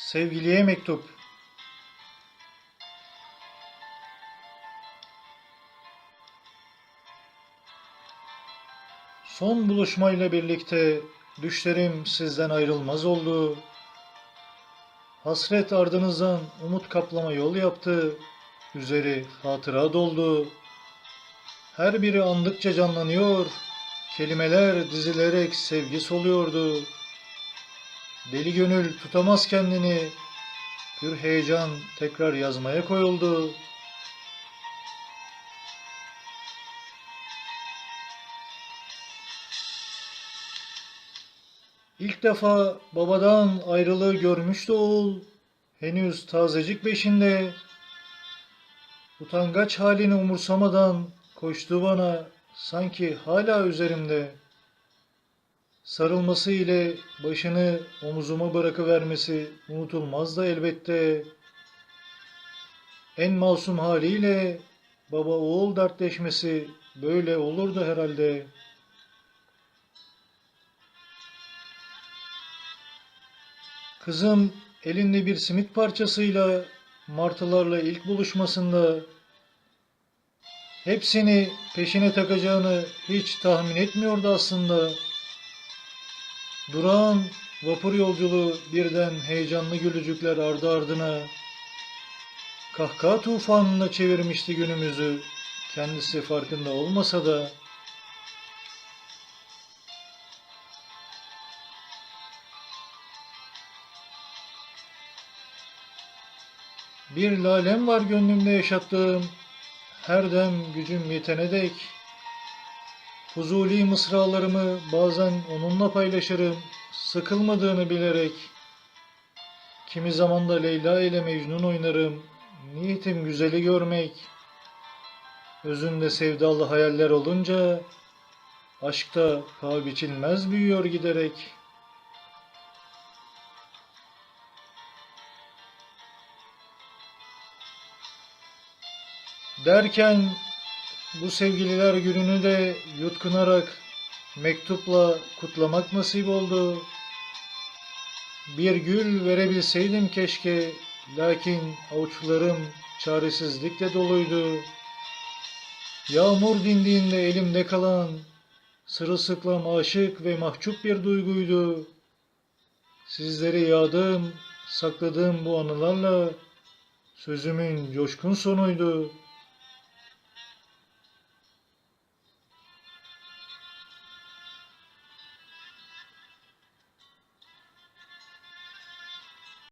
Sevgiliye mektup. Son buluşmayla birlikte düşlerim sizden ayrılmaz oldu. Hasret ardınızdan umut kaplama yol yaptı. Üzeri hatıra doldu. Her biri andıkça canlanıyor. Kelimeler dizilerek sevgi soluyordu. Deli gönül tutamaz kendini. Pür heyecan tekrar yazmaya koyuldu. İlk defa babadan ayrılığı görmüştü oğul. Henüz tazecik beşinde. Utangaç halini umursamadan koştu bana sanki hala üzerimde. Sarılması ile başını omuzuma bırakıvermesi unutulmaz da elbette. En masum haliyle baba oğul dertleşmesi böyle olurdu herhalde. Kızım elinde bir simit parçasıyla martılarla ilk buluşmasında hepsini peşine takacağını hiç tahmin etmiyordu aslında. Durağan vapur yolculuğu birden heyecanlı gülücükler ardı ardına kahkaha tufanına çevirmişti günümüzü. Kendisi farkında olmasa da bir lalem var gönlümde yaşattığım her dem gücüm yetene dek. Fuzuli mısralarımı bazen onunla paylaşırım, sıkılmadığını bilerek. Kimi zaman da Leyla ile Mecnun oynarım, niyetim güzeli görmek. Özünde sevdalı hayaller olunca, aşkta paha biçilmez büyüyor giderek. Derken bu sevgililer gününü de yutkunarak mektupla kutlamak nasip oldu. Bir gül verebilseydim keşke, lakin avuçlarım çaresizlikle doluydu. Yağmur dindiğinde elimde kalan, sırılsıklam aşık ve mahcup bir duyguydu. Sizlere yağdığım, sakladığım bu anılarla sözümün coşkun sonuydu.